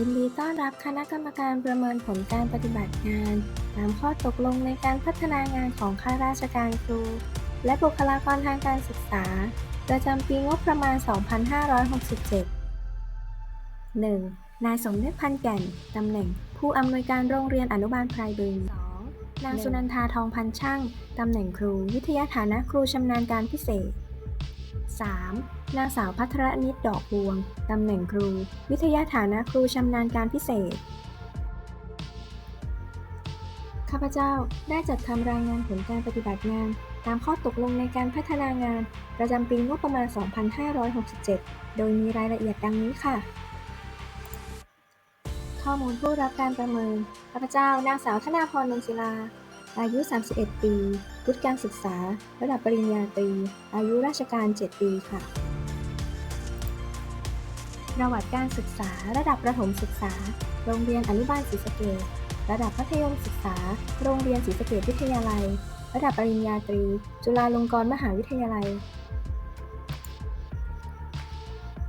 ยินดีต้อนรับคณะกรรมการประเมินผลการปฏิบัติงาน ตามข้อตกลงในการพัฒนางานของข้าราชการครู และบุคลากรทางการศึกษา ประจำปีงบประมาณ 2567 1. นายสมนึกพันแก่น ตำแหน่ง ผู้อำนวยการโรงเรียนอนุบาลไพรบึง 2. นางสุนันทาทองพันช่าง ตำแหน่งครู วิทยาฐานะครูชำนาญการพิเศษ 3. นางสาวพัทรนิดดอกบวง ตำแหน่งครู วิทยาฐานะครูชำนาญการพิเศษ ข้าพเจ้าได้จัดทำรายงานผลการปฏิบัติงาน ตามข้อตกลงในการพัฒนางาน ประจำปีงบประมาณ 2567 โดยมีรายละเอียดดังนี้ค่ะ ข้อมูลผู้รับการประเมิน ข้าพเจ้านางสาวธนาพรนนศิลา อายุ 31 ปีวุฒิการศึกษา ระดับปริญญาตรี อายุราชการ 7 ปีค่ะ ประวัติการศึกษา ระดับประถมศึกษา โรงเรียนอนุบาลศรีสะเกษระดับมัธยมศึกษา โรงเรียนศรีสะเกษวิทยาลัย ระดับปริญญาตรี จุฬาลงกรณ์มหาวิทยาลัย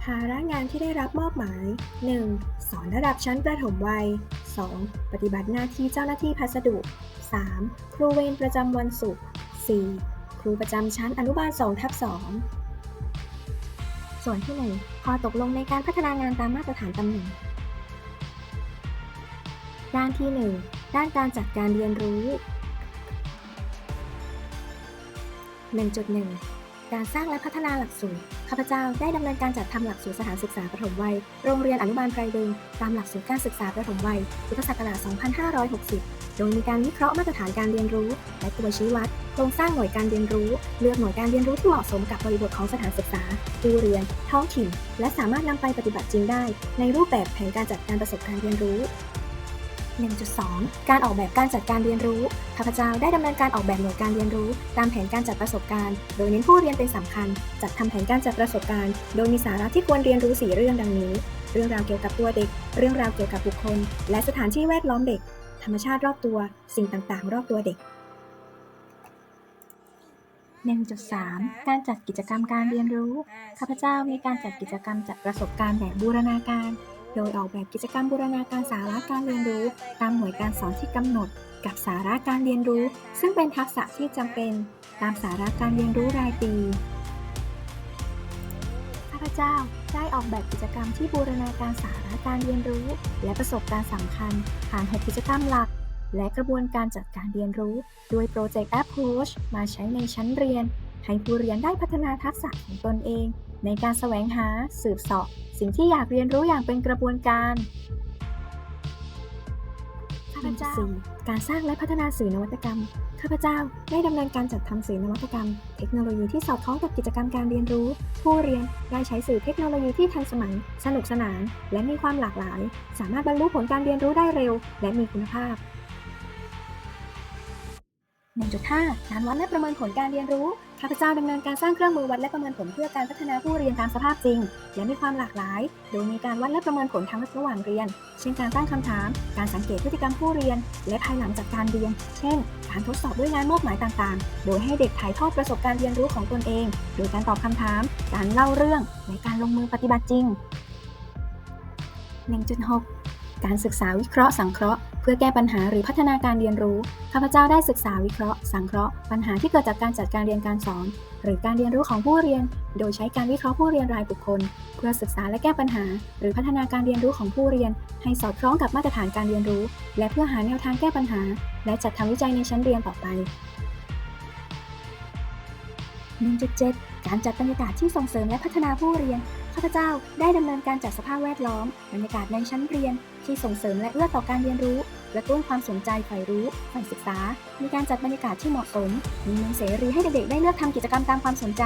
ภาระงานที่ได้รับมอบหมาย 1. สอนระดับชั้นประถมวัย 2. ปฏิบัติหน้าที่เจ้าหน้าที่พัสดุ 3. ครูเวรประจำวันศุกร์ 4. ครูประจำชั้นอนุบาล2ทับ2 ส่วนที่ 1 พอตกลงในการพัฒนางานตามมาตรฐานตำแหน่ง ด้านที่ 1 ด้านการจัดการเรียนรู้ 1.1 การสร้างและพัฒนาหลักสูตร ข้าพเจ้าได้ดำเนินการจัดทำหลักสูตรสถานศึกษาประถมวัย โรงเรียนอนุบาลไพรบึง ตามหลักสูตรการศึกษาประถมวัย พุทธศักราช 2560 โดยมีการวิเคราะห์มาตรฐานการเรียนรู้ และตัวชี้วัด โครงสร้างหน่วยการเรียนรู้ เลือกหน่วยการเรียนรู้ที่เหมาะสมกับบริบทของสถานศึกษา ผู้เรียน ท้องถิ่น และสามารถนำไปปฏิบัติจริงได้ ในรูปแบบแผนการจัดการประสบการณ์เรียนรู้ 1.2 การออกแบบการจัดการเรียนรู้ข้าพเจ้าได้ดำเนินการออกแบบหน่วยการเรียนรู้ ตามแผนการจัดประสบการณ์ โดยเน้นผู้เรียนเป็นสำคัญ จัดทำแผนการจัดประสบการณ์ โดยมีสาระที่ควรเรียนรู้ 4 เรื่องดังนี้ เรื่องราวเกี่ยวกับตัวเด็ก เรื่องราวเกี่ยวกับบุคคล และสถานที่แวดล้อมเด็ก ธรรมชาติรอบตัว สิ่งต่างๆ รอบตัวเด็ก 1.3 การจัดกิจกรรมการเรียนรู้ ข้าพเจ้ามีการจัดกิจกรรมจัดประสบการณ์แบบบูรณาการ โดยออกแบบกิจกรรมบูรณาการสาระการเรียนรู้ ตามหน่วยการสอนที่กำหนด กับสาระการเรียนรู้ ซึ่งเป็นทักษะที่จำเป็น ตามสาระการเรียนรู้รายปีข้าพเจ้าได้ออกแบบกิจกรรมที่บูรณาการสาระการเรียนรู้ และประสบการณ์สำคัญ ผ่าน 6 กิจกรรมหลัก และกระบวนการจัดการเรียนรู้โดย Project Approach มาใช้ในชั้นเรียน ให้ผู้เรียนได้พัฒนาทักษะของตนเอง ในการแสวงหาสืบเสาะสิ่งที่อยากเรียนรู้อย่างเป็นกระบวนการข้าพเจ้าการสร้างและพัฒนาสื่อนวัตกรรม ข้าพเจ้าได้ดำเนินการจัดทำสื่อนวัตกรรม เทคโนโลยีที่สอดคล้องกับกิจกรรมการเรียนรู้ ผู้เรียนได้ใช้สื่อเทคโนโลยีที่ทันสมัย สนุกสนาน และมีความหลากหลาย สามารถบรรลุผลการเรียนรู้ได้เร็ว และมีคุณภาพ 1.5การวัดและประเมินผลการเรียนรู้ ข้าพเจ้าดำเนินการสร้างเครื่องมือวัดและประเมินผลเพื่อการพัฒนาผู้เรียนตามสภาพจริง และมีความหลากหลาย โดยมีการวัดและประเมินผลทั้งระหว่างเรียน เช่นการตั้งคำถาม การสังเกตพฤติกรรมผู้เรียน และภายหลังจากการเรียน เช่น การทดสอบด้วยงานมอบหมายต่างๆ โดยให้เด็กถ่ายทอดประสบการณ์เรียนรู้ของตนเอง โดยการตอบคำถาม การเล่าเรื่อง และการลงมือปฏิบัติจริง 1.6 การศึกษาวิเคราะห์สังเคราะห์ พื่อแก้ปัญหาหรือพัฒนาการเรียนรู้ ข้าพเจ้าได้ศึกษาวิเคราะห์ สังเคราะห์ ปัญหาที่เกิดจากการจัดการเรียนการสอน หรือการเรียนรู้ของผู้เรียน โดยใช้การวิเคราะห์ผู้เรียนรายบุคคล เพื่อศึกษาและแก้ปัญหา หรือพัฒนาการเรียนรู้ของผู้เรียน ให้สอดคล้องกับมาตรฐานการเรียนรู้ และเพื่อหาแนวทางแก้ปัญหา และจัดทำวิจัยในชั้นเรียนต่อไป 1.7 การจัดบรรยากาศที่ส่งเสริมและพัฒนาผู้เรียน ข้าพเจ้าได้ดำเนินการจัดสภาพแวดล้อม บรรยากาศในชั้นเรียน ที่ส่งเสริมและเอื้อต่อการเรียนรู้ กระตุ้นความสนใจใฝ่รู้ใฝ่ศึกษา มีการจัดบรรยากาศที่เหมาะสม มีมุมเสรีให้เด็กๆ ได้เลือกทำกิจกรรมตามความสนใจ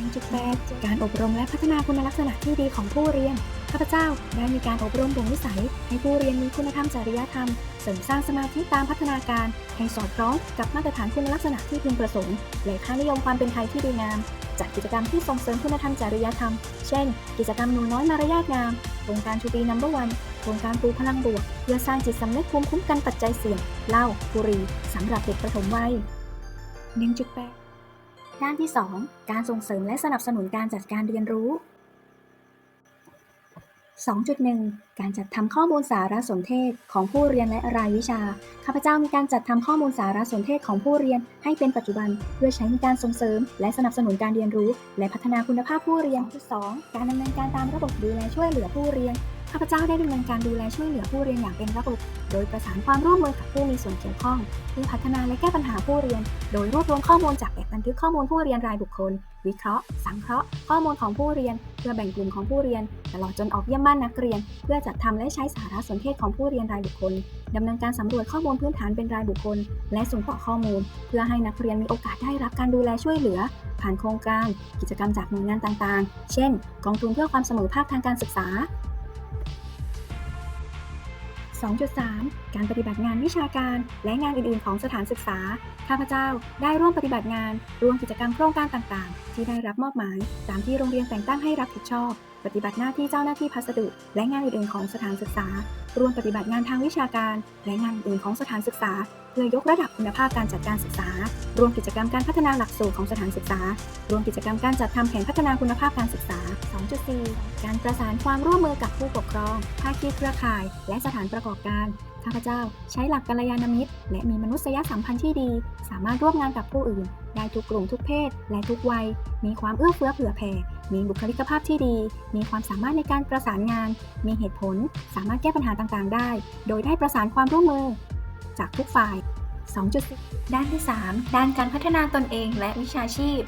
1.8การอบรมและพัฒนาคุณลักษณะที่ดีของผู้เรียน ข้าพเจ้าได้มีการอบรมบ่มนิสัย ให้ผู้เรียนมีคุณธรรมจริยธรรม เสริมสร้างสมาธิตามพัฒนาการ ให้สอดคล้องกับมาตรฐานคุณลักษณะที่พึงประสงค์ และค่านิยมความเป็นไทยที่ดีงาม จัดกิจกรรมที่ส่งเสริมคุณธรรมจริยธรรม เช่น กิจกรรมหนูน้อยมารยาทงามโครงการชูปีนัมเบอร์วัน โครงการปูพลังบวก เพื่อสร้างจิตสำนึกภูมิคุ้มกันปัจจัยเสี่ยงเหล้าบุหรี่สำหรับเด็กประถมวัย 1.8 ด้านที่ 2 การส่งเสริมและสนับสนุนการจัดการเรียนรู้ 2.1 การจัดทำข้อมูลสารสนเทศของผู้เรียนและรายวิชา ข้าพเจ้ามีการจัดทำข้อมูลสารสนเทศของผู้เรียนให้เป็นปัจจุบัน เพื่อใช้ในการส่งเสริม และสนับสนุนการเรียนรู้ และพัฒนาคุณภาพผู้เรียน 2. การดำเนินการตามระบบดูแลช่วยเหลือผู้เรียน ข้าพเจ้าได้ดำเนินการดูแลช่วยเหลือผู้เรียนอย่างเป็นระบบ โดยประสานความร่วมมือกับผู้มีส่วนเกี่ยวข้องเพื่อพัฒนาและแก้ปัญหาผู้เรียน โดยรวบรวมข้อมูลจากแบบบันทึกข้อมูลผู้เรียนรายบุคคล วิเคราะห์ สังเคราะห์ ข้อมูลของผู้เรียน เพื่อแบ่งกลุ่มของผู้เรียน ตลอดจนออกเยี่ยมบ้านนักเรียน เพื่อจัดทำและใช้สารสนเทศของผู้เรียนรายบุคคลดำเนินการสำรวจข้อมูลพื้นฐานเป็นรายบุคคล และส่งต่อข้อมูล เพื่อให้นักเรียนมีโอกาสได้รับการดูแลช่วยเหลือ ผ่านโครงการ กิจกรรมจากหน่วยงานต่างๆ เช่น กองทุนเพื่อความเสมอภาคทางการศึกษา 2.3 การปฏิบัติงานวิชาการ และงานอื่น ๆ ของสถานศึกษา ข้าพเจ้าได้ร่วมปฏิบัติงาน ร่วมกิจกรรมโครงการต่าง ๆ ที่ได้รับมอบหมาย ตามที่โรงเรียนแต่งตั้งให้รับผิดชอบปฏิบัติหน้าที่เจ้าหน้าที่พัสดุ และงานอื่นๆของสถานศึกษา รวมปฏิบัติงานทางวิชาการ และงานอื่นของสถานศึกษา เพื่อยกระดับคุณภาพการจัดการศึกษา รวมกิจกรรมการพัฒนาหลักสูตรของสถานศึกษา รวมกิจกรรมการจัดทำแผนพัฒนาคุณภาพการศึกษา 2.4 การประสานความร่วมมือกับผู้ปกครอง ภาคีเครือข่าย และสถานประกอบการ ข้าพเจ้าใช้หลักกัลยาณมิตร และมีมนุษยสัมพันธ์ที่ดี สามารถร่วมงานกับผู้อื่น ได้ทุกกลุ่มทุกเพศ และทุกวัย มีความเอื้อเฟื้อเผื่อแผ่ มีบุคลิกภาพที่ดี มีความสามารถในการประสานงาน มีเหตุผล สามารถแก้ปัญหาต่างๆ ได้ โดยได้ประสานความร่วมมือ จากทุกฝ่าย 2.10 ด้านที่ 3 ด้านการพัฒนาตนเองและวิชาชีพ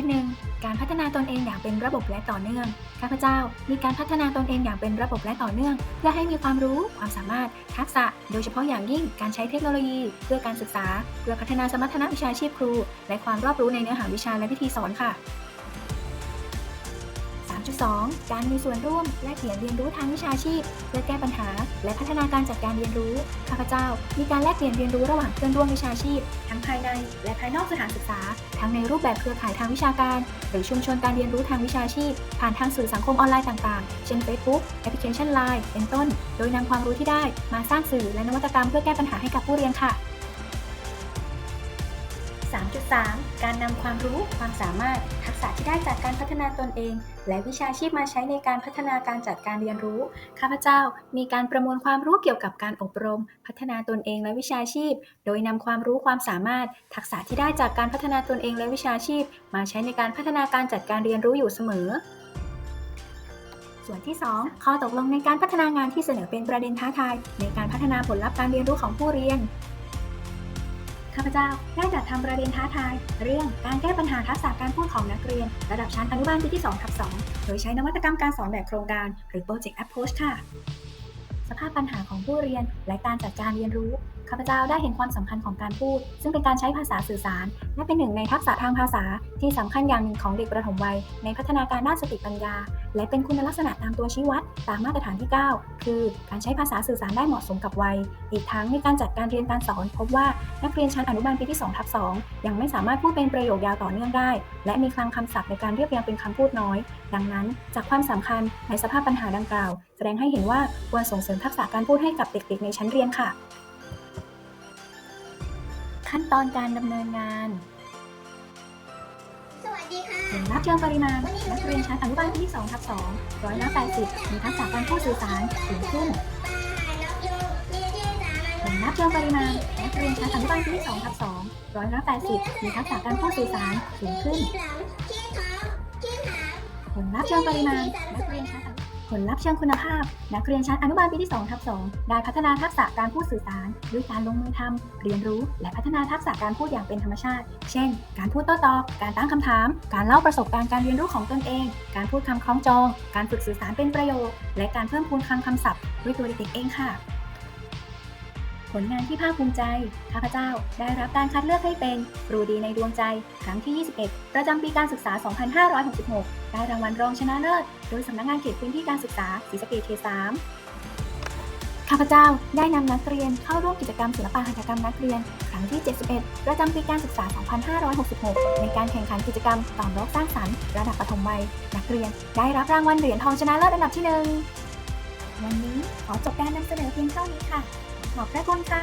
3.1 การพัฒนาตนเองอย่างเป็นระบบและต่อเนื่อง ข้าพเจ้ามีการพัฒนาตนเองอย่างเป็นระบบและต่อเนื่อง เพื่อให้มีความรู้ ความสามารถ ทักษะ โดยเฉพาะอย่างยิ่งการใช้เทคโนโลยี เพื่อการศึกษา เพื่อพัฒนาสมรรถนะวิชาชีพครู และความรอบรู้ในเนื้อหาวิชาและวิธีสอนค่ะ 3.2การมีส่วนร่วมและเปลี่ยนเรียนรู้ทางวิชาชีพ เพื่อแก้ปัญหา และพัฒนาการจัดการเรียนรู้ข้าพเจ้า มีการแลกเปลี่ยนเรียนรู้ระหว่างเพื่อนร่วมวิชาชีพ ทั้งภายใน และภายนอกสถานศึกษา ทั้งในรูปแบบเครือข่ายทางวิชาการ หรือชุมชนการเรียนรู้ทางวิชาชีพ ผ่านทางสื่อสังคมออนไลน์ต่างๆ เช่น Facebook แอปพลิเคชัน Line เป็นต้น โดยนำความรู้ที่ได้มาสร้างสื่อและนวัตกรรมเพื่อแก้ปัญหาให้กับผู้เรียนค่ะ 3.3 การนำความรู้ ความสามารถ ทักษะที่ได้จากการพัฒนาตนเอง และวิชาชีพมาใช้ในการพัฒนาการจัดการเรียนรู้ ข้าพเจ้ามีการประมวลความรู้เกี่ยวกับการอบรม พัฒนาตนเองและวิชาชีพ โดยนำความรู้ความสามารถ ทักษะที่ได้จากการพัฒนาตนเองและวิชาชีพ มาใช้ในการพัฒนาการจัดการเรียนรู้อยู่เสมอส่วนที่ 2 ข้อตกลงในการพัฒนางานที่เสนอเป็นประเด็นท้าทาย ในการพัฒนาผลลัพธ์การเรียนรู้ของผู้เรียน ข้าพเจ้าได้จัดทำประเด็นท้าทาย เรื่องการแก้ปัญหาทักษะการพูดของนักเรียน ระดับชั้นอนุบาลปีที่2ทับ2โดยใช้นวัตกรรมการสอนแบบโครงการ หรือ Project Approach ค่ะ สภาพปัญหาของผู้เรียนและการจัดการเรียนรู้ ข้าพเจ้าได้เห็นความสำคัญของการพูด ซึ่งเป็นการใช้ภาษาสื่อสาร และเป็นหนึ่งในทักษะทางภาษาที่สำคัญอย่างหนึ่งของเด็กประถมวัย ในพัฒนาการด้านสติปัญญา และเป็นคุณลักษณะตามตัวชี้วัด ตามมาตรฐานที่ 9 คือการใช้ภาษาสื่อสารได้เหมาะสมกับวัย อีกทั้งในการจัดการเรียนการสอน พบว่านักเรียนชั้นอนุบาลปีที่2ทับ2ยังไม่สามารถพูดเป็นประโยคยาวต่อเนื่องได้ และมีคลังคำศัพท์ในการเรียบเรียงเป็นคำพูดน้อย ดังนั้นจากความสำคัญในสภาพปัญหาดังกล่าว แสดงให้เห็นว่าควรส่งเสริมทักษะการพูดให้กับเด็กๆ ในชั้นเรียนค่ะ ขั้นตอนการดำเนินงานสวัสดีค่ะผลลัพธ์เชิงปริมาณนักเรียนชั้นอนุบาลปีที่2ทับ2ร้อยละ80 มีทักษะการพูดสื่อสารสูงขึ้นผลลัพธ์เชิงปริมาณนักเรียนชั้นอนุบาลปีที่2ทับ2ร้อยละ80 มีทักษะการพูดสื่อสารสูงขึ้นผลลัพธ์เชิงปริมาณนักเรียนชั้นอนุ ผลลัพธ์เชิงคุณภาพ นักเรียนชั้นอนุบาลปีที่2ทับ2ได้พัฒนาทักษะการพูดสื่อสาร ด้วยการลงมือทำเรียนรู้ และพัฒนาทักษะการพูดอย่างเป็นธรรมชาติ เช่น การพูดโต้ตอบ การตั้งคำถาม การเล่าประสบการณ์การเรียนรู้ของตนเอง การพูดคำคล้องจอง การฝึกสื่อสารเป็นประโยค และการเพิ่มพูนคลังคำศัพท์ด้วยตัวเด็กเองค่ะ ผลงานที่ภาคภูมิใจ ข้าพเจ้าได้รับการคัดเลือกให้เป็นครูดีในดวงใจ ครั้งที่ 21 ประจำปีการศึกษา 2566 ได้รางวัลรองชนะเลิศ โดยสำนักงานเขตพื้นที่การศึกษาศรีสะเกษเขต3ข้าพเจ้าได้นำนักเรียนเข้าร่วมกิจกรรมศิลปะหัตถกรรมนักเรียน ครั้งที่ 71 ประจำปีการศึกษา 2566 ในการแข่งขันกิจกรรมต่อรอบสร้างสรรค์ระดับปฐมวัย นักเรียนได้รับรางวัลเหรียญทองชนะเลิศอันดับที่หนึ่งวันนี้ขอจบการนำเสนอเพียงเท่านี้ค่ะ ขอบพระคุณค่ะ